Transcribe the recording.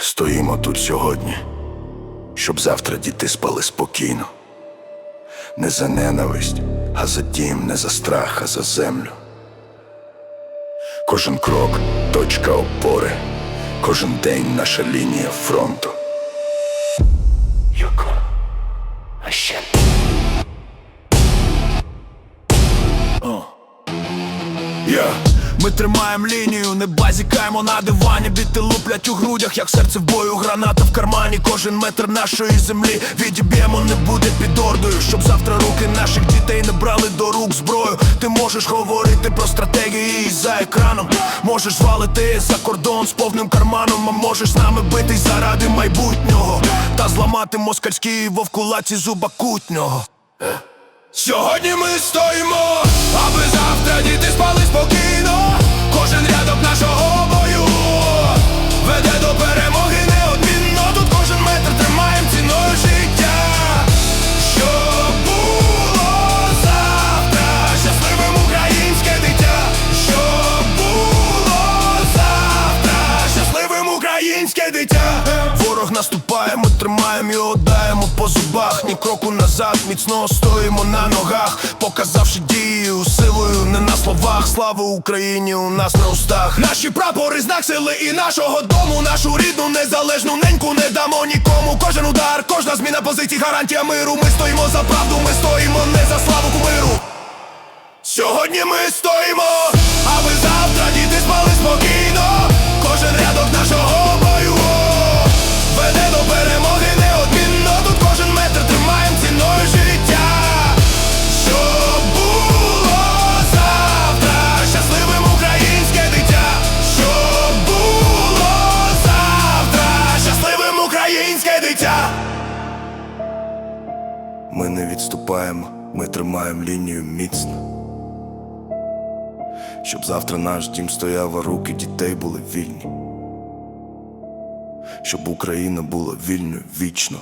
Стоїмо тут сьогодні, щоб завтра діти спали спокійно. Не за ненависть, а за дім, не за страх, а за землю. Кожен крок точка опори, кожен день наша лінія фронту. Юко. А ще. Ми тримаємо лінію, не базікаємо на дивані. Біти луплять у грудях, як серце в бою, граната в кармані Кожен метр нашої землі. Відіб'ємо, не буде під ордою Щоб завтра руки наших дітей не брали до рук зброю. Ти можеш говорити про стратегії за екраном. Можеш звалити за кордон з повним карманом А можеш з нами битись заради майбутнього. Та зламати москальські вовкулаці зуба кутнього Сьогодні ми стоїмо, аби завтра діти спали спокійно. Кожен рядок нашого бою веде до перемоги неодмінно. Тут кожен метр тримаєм ціною життя. Щоб було завтра щасливим українське дитя. Щоб було завтра щасливим українське дитя. Ворог наступає, ми тримаємо і даємо зубах. Ні кроку назад, міцно стоїмо на ногах, показавши дію силою, не на словах. Слава Україні у нас на устах. Наші прапори, знак сили і нашого дому. Нашу рідну незалежну неньку не дамо нікому. Кожен удар, кожна зміна позицій, гарантія миру. Ми стоїмо за правду, ми стоїмо не за славу кумиру. Сьогодні ми стоїмо, Ми не відступаємо, ми тримаємо лінію міцно. Щоб завтра наш дім стояв, а руки дітей були вільні. Щоб Україна була вільною вічно.